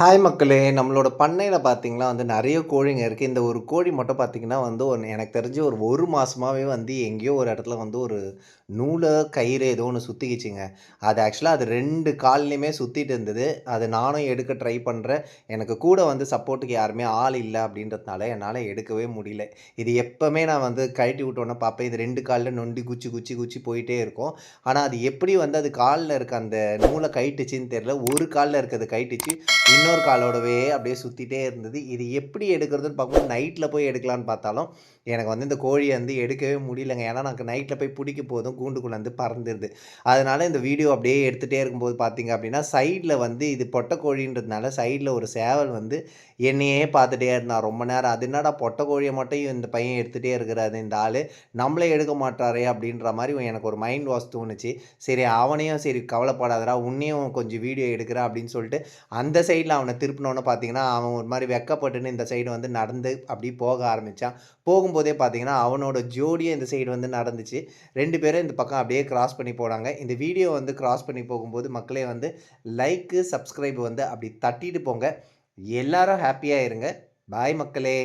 Hi மக்களே! நம்மளோட பண்ணையில் பார்த்தீங்கன்னா வந்து நிறைய கோழிங்க இருக்குது இந்த ஒரு கோழி மட்டும் பார்த்தீங்கன்னா வந்து ஒன்று எனக்கு தெரிஞ்சு ஒரு ஒரு மாதமாகவே வந்து எங்கேயோ ஒரு இடத்துல வந்து ஒரு நூலை கயிறு ஏதோ ஒன்று சுற்றிக்கிச்சுங்க அது ஆக்சுவலாக அது ரெண்டு கால்லையுமே சுற்றிட்டு இருந்தது. அது நானும் எடுக்க ட்ரை பண்ணுறேன் எனக்கு கூட வந்து சப்போர்ட்டுக்கு யாருமே ஆள் இல்லை அப்படின்றதுனால என்னால் எடுக்கவே முடியல. இது எப்போவுமே நான் வந்து கழட்டி விட்டோன்னே பார்ப்பேன். இது ரெண்டு காலில் நொண்டி குச்சி, குச்சி, குச்சி போயிட்டே இருக்கும். ஆனால் அது எப்படி வந்து அது காலில் இருக்க அந்த நூலை கழட்டுச்சுன்னு தெரியல. ஒரு கால்ல இருக்கிறது இன்னும் இன்னொரு காலோடவே அப்படியே சுற்றிட்டே இருந்தது. இது எப்படி எடுக்கிறதுன்னு பார்க்கும்போது நைட்டில் போய் எடுக்கலான்னு பார்த்தாலும், எனக்கு வந்து இந்த கோழியை வந்து எடுக்கவே முடியலங்க. ஏன்னா எனக்கு நைட்டில் போய் பிடிக்க போதும் கூண்டுக்குள்ள வந்து பறந்துருது. அதனால் இந்த வீடியோ அப்படியே எடுத்துகிட்டே இருக்கும்போது பார்த்தீங்க அப்படின்னா, சைடில் வந்து இது பொட்டை கோழின்றதுனால சைடில் ஒரு சேவல் வந்து என்னையே பார்த்துட்டே இருந்தான் ரொம்ப நேரம். அது என்னடா பொட்டை கோழியை மட்டும் இந்த பையன் எடுத்துகிட்டே இருக்கிறாரு இந்த ஆள் நம்மளே எடுக்க மாட்டாரே அப்படின்ற மாதிரி எனக்கு ஒரு மைண்ட் வாஷ் தோணுச்சு. சரி அவனையும் சரி கவலைப்படாதடா, உன்னையும் கொஞ்சம் வீடியோ எடுக்கிறா அப்படின்னு சொல்லிட்டு அந்த சைடில் அவனை திருப்பினோன்னு பார்த்தீங்கன்னா, அவன் ஒரு மாதிரி வெக்கப்பட்டுன்னு இந்த சைடு வந்து நடந்து அப்படியே போக ஆரம்பித்தான் போகும்போதே பார்த்தீங்கன்னா, அவனோட ஜோடியை இந்த சைடு வந்து நடந்துச்சு. ரெண்டு பேரும் இந்த பக்கம் அப்படியே கிராஸ் பண்ணி போனாங்க. இந்த வீடியோ வந்து கிராஸ் பண்ணி போகும்போது மக்களே வந்து லைக்கு, சப்ஸ்கிரைப் வந்து அப்படி தட்டிட்டு போங்க. எல்லாரும் ஹாப்பியாக இருங்க. பாய் மக்களே!